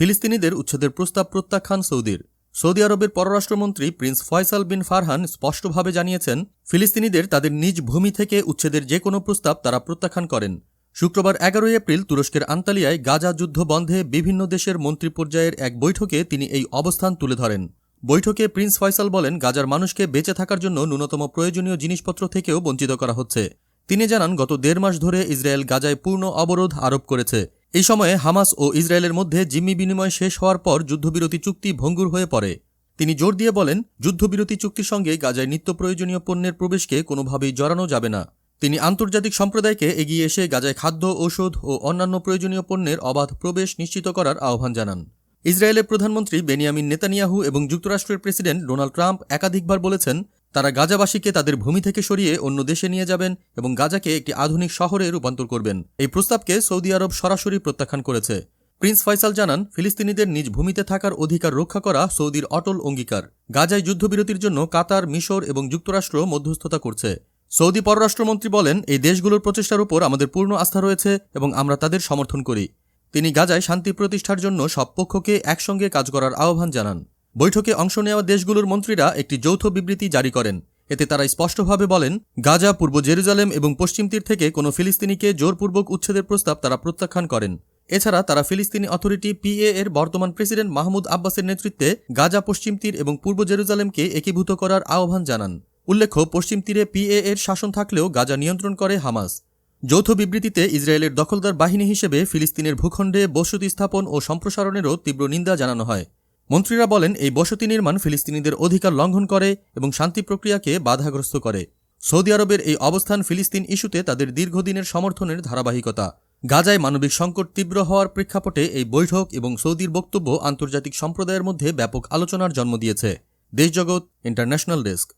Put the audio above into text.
ফিলিস্তিনিদের উচ্ছেদের প্রস্তাব প্রত্যাখ্যান সৌদির। সৌদি আরবের পররাষ্ট্রমন্ত্রী প্রিন্স ফয়সাল বিন ফারহান স্পষ্টভাবে জানিয়েছেন, ফিলিস্তিনিদের তাদের নিজ ভূমি থেকে উচ্ছেদের যে কোনো প্রস্তাব তারা প্রত্যাখ্যান করেন। শুক্রবার এগারোই এপ্রিল তুরস্কের আন্তালিয়ায় গাজা যুদ্ধ বন্ধে বিভিন্ন দেশের মন্ত্রী পর্যায়ের এক বৈঠকে তিনি এই অবস্থান তুলে ধরেন। বৈঠকে প্রিন্স ফয়সাল বলেন, গাজার মানুষকে বেঁচে থাকার জন্য ন্যূনতম প্রয়োজনীয় জিনিসপত্র থেকেও বঞ্চিত করা হচ্ছে। তিনি জানান, গত দেড় মাস ধরে ইসরায়েল গাজায় পূর্ণ অবরোধ আরোপ করেছে। এই সময়ে হামাস ও ইসরায়েলের মধ্যে জিম্মি বিনিময় শেষ হওয়ার পর যুদ্ধবিরতি চুক্তি ভঙ্গুর হয়ে পড়ে। তিনি জোর দিয়ে বলেন, যুদ্ধবিরতি চুক্তির সঙ্গে গাজায় নিত্য প্রয়োজনীয় পণ্যের প্রবেশকে কোনোভাবেই জড়ানো যাবে না। তিনি আন্তর্জাতিক সম্প্রদায়কে এগিয়ে এসে গাজায় খাদ্য, ঔষধ ও অন্যান্য প্রয়োজনীয় পণ্যের অবাধ প্রবেশ নিশ্চিত করার আহ্বান জানান। ইসরায়েলের প্রধানমন্ত্রী বেনিয়ামিন নেতানিয়াহু এবং যুক্তরাষ্ট্রের প্রেসিডেন্ট ডোনাল্ড ট্রাম্প একাধিকবার বলেছেন তারা গাজাবাসীকে তাদের ভূমি থেকে সরিয়ে অন্য দেশে নিয়ে যাবেন এবং গাজাকে একটি আধুনিক শহরে রূপান্তর করবেন। এই প্রস্তাবকে সৌদি আরব সরাসরি প্রত্যাখ্যান করেছে। প্রিন্স ফয়সাল জানান, ফিলিস্তিনিদের নিজ ভূমিতে থাকার অধিকার রক্ষা করা সৌদির অটল অঙ্গীকার। গাজায় যুদ্ধবিরতির জন্য কাতার, মিশর এবং যুক্তরাষ্ট্র মধ্যস্থতা করছে। সৌদি পররাষ্ট্রমন্ত্রী বলেন, এই দেশগুলোর প্রচেষ্টার উপর আমাদের পূর্ণ আস্থা রয়েছে এবং আমরা তাদের সমর্থন করি। তিনি গাজায় শান্তি প্রতিষ্ঠার জন্য সব পক্ষকে একসঙ্গে কাজ করার আহ্বান জানান। বৈঠকে অংশ নেওয়া দেশগুলোর মন্ত্রীরা একটি যৌথ বিবৃতি জারি করেন। এতে তারা স্পষ্টভাবে বলেন, গাজা, পূর্ব জেরুজালেম এবং পশ্চিম তীর থেকে কোনো ফিলিস্তিনিকে জোরপূর্বক উচ্ছেদের প্রস্তাব তারা প্রত্যাখ্যান করেন। এছাড়া তারা ফিলিস্তিনি অথরিটি পিএ এর বর্তমান প্রেসিডেন্ট মাহমুদ আব্বাসের নেতৃত্বে গাজা পশ্চিম তীর এবং পূর্ব জেরুজালেমকে একীভূত করার আহ্বান জানান। উল্লেখ্য, পশ্চিম তীরে পিএ এর শাসন থাকলেও গাজা নিয়ন্ত্রণ করে হামাস। যৌথ বিবৃতিতে ইসরায়েলের দখলদার বাহিনী হিসেবে ফিলিস্তিনের ভূখণ্ডে বসতি স্থাপন ও সম্প্রসারণেরও তীব্র নিন্দা জানানো হয়। মন্ত্রীরা বলেন, এই বসতি নির্মাণ ফিলিস্তিনিদের অধিকার লঙ্ঘন করে এবং শান্তি প্রক্রিয়াকে বাধাগ্রস্ত করে। সৌদি আরবের এই অবস্থান ফিলিস্তিন ইস্যুতে তাদের দীর্ঘদিনের সমর্থনের ধারাবাহিকতা। গাজায় মানবিক সংকট তীব্র হওয়ার প্রেক্ষাপটে এই বৈঠক এবং সৌদির বক্তব্য আন্তর্জাতিক সম্প্রদায়ের মধ্যে ব্যাপক আলোচনার জন্ম দিয়েছে। Deshjagat international desk.